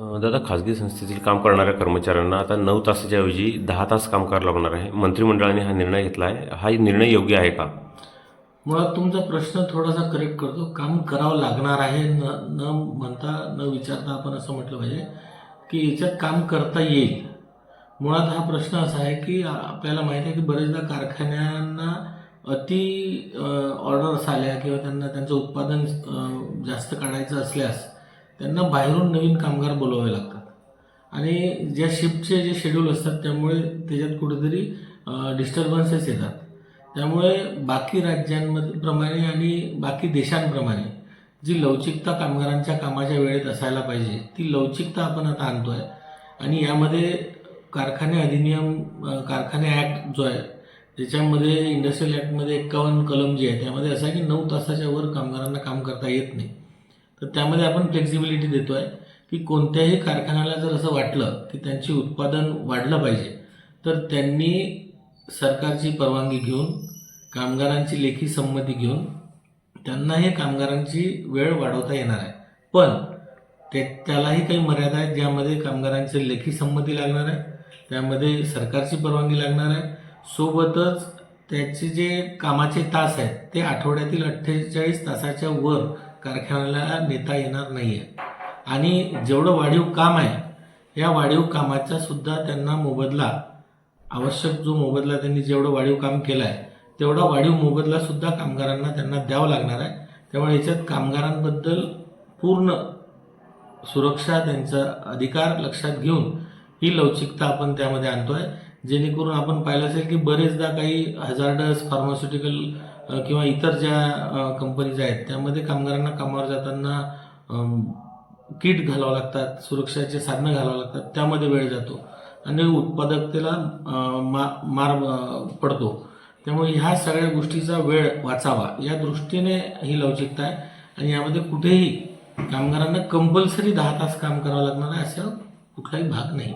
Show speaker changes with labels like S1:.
S1: दादा खाजगी संस्थेतील काम करणाऱ्या कर्मचाऱ्यांना आता नऊ तासाच्या ऐवजी दहा तास काम करावं लागणार आहे. मंत्रिमंडळाने हा निर्णय घेतला आहे हा निर्णय योग्य आहे का?
S2: मुळात तुमचा प्रश्न थोडासा करेक्ट करतो. काम करावं लागणार आहे. न न म्हणता न विचारता आपण असं म्हटलं पाहिजे की याच्यात काम करता येईल. मुळात हा प्रश्न असा आहे की आपल्याला माहिती आहे की बरेचदा कारखान्यांना अति ऑर्डर्स आल्या किंवा त्यांना त्यांचं उत्पादन जास्त काढायचं असल्यास त्यांना बाहेरून नवीन कामगार बोलवावे लागतात. आणि ज्या शिफ्टचे जे शेड्यूल असतात त्यामुळे त्याच्यात कुठेतरी डिस्टर्बन्सेस येतात. त्यामुळे बाकी राज्यांमध्ये प्रमाणे आणि बाकी देशांप्रमाणे जी लवचिकता कामगारांच्या कामाच्या वेळेत असायला पाहिजे ती लवचिकता आपण आता आणतो आहे आणि यामध्ये कारखाने अधिनियम कारखाने ॲक्ट जो आहे त्याच्यामध्ये इंडस्ट्रियल ॲक्टमध्ये एक्कावन्न कलम जी आहे त्यामध्ये असं आहे की नऊ तासाच्या वर कामगारांना काम करता येत नाही. तर त्यामध्ये आपण फ्लेक्झिबिलिटी देतो आहे की कोणत्याही कारखान्याला जर असं वाटलं की त्यांचे उत्पादन वाढलं पाहिजे तर त्यांनी सरकारची परवानगी घेऊन कामगारांची लेखी संमती घेऊन त्यांना हे कामगारांची वेळ वाढवता येणार आहे. पण ते त्यालाही काही मर्यादा आहेत ज्यामध्ये कामगारांची लेखी संमती लागणार आहे त्यामध्ये सरकारची परवानगी लागणार आहे. सोबतच त्याचे जे कामाचे तास आहेत ते आठवड्यातील अठ्ठेचाळीस तासाच्या वर कारखान्याला नेता येणार नाही आहे आणि जेवढं वाढीव काम आहे या वाढीव कामाचा सुद्धा त्यांना मोबदला आवश्यक जो मोबदला त्यांनी जेवढं वाढीव काम केलं आहे तेवढा वाढीव मोबदला सुद्धा कामगारांना त्यांना द्यावा लागणार आहे. त्यामुळे याच्यात कामगारांबद्दल पूर्ण सुरक्षा त्यांचा अधिकार लक्षात घेऊन ही लवचिकता आपण त्यामध्ये आणतो आहे जेणेकरून आपण पाहिलं असेल की बरेचदा काही हजार्डस फार्मास्युटिकल किंवा इतर ज्या कंपनीज आहेत त्यामध्ये कामगारांना कामावर जाताना किट घालावं लागतात सुरक्षाचे साधनं घालावं लागतात त्यामध्ये वेळ जातो. आणि उत्पादकतेला मा मार पडतो. त्यामुळे ह्या सगळ्या गोष्टीचा वेळ वाचावा. या दृष्टीने ही लवचिकता आहे. आणि यामध्ये कुठेही कामगारांना कंपल्सरी दहा तास काम करावं लागणार आहे असा कुठलाही भाग नाही.